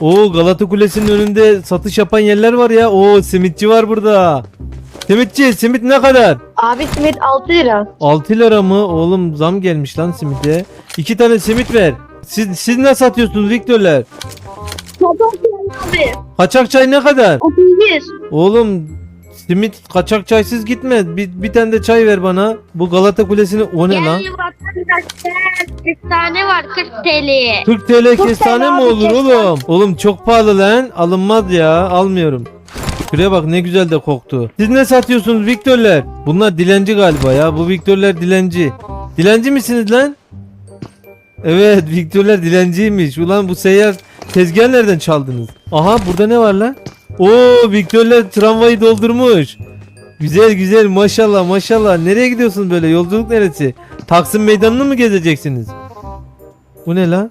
Oo Galata Kulesi'nin önünde satış yapan yerler var ya. Oo simitçi var burada. Simitçi simit ne kadar? Abi simit 6 lira. 6 lira mı? Oğlum zam gelmiş lan simite. 2 tane simit ver. Siz, siz ne satıyorsunuz Viktörler? Abi Kaçak çay ne kadar? 31. Oğlum simit kaçak çaysız gitmez. Bir, bir tane de çay ver bana. Bu Galata Kulesi'ni o ne lan? Gel vatandaşlar. Kestane var 40 TL. 40 TL Çok kestane fena mi olur kestane. oğlum? Oğlum çok pahalı lan. Alınmaz ya. Almıyorum. Şuraya bak ne güzel de koktu. Siz ne satıyorsunuz Viktörler? Bunlar dilenci galiba ya. Bu Viktörler dilenci. Dilenci misiniz lan? Evet Viktörler dilenciymiş. Ulan bu seyyar tezgah nereden çaldınız? Aha burada ne var lan? Oo Viktörler tramvayı doldurmuş. Güzel güzel maşallah maşallah. Nereye gidiyorsunuz böyle? Yolculuk neresi? Taksim meydanını mı gezeceksiniz? Bu ne lan?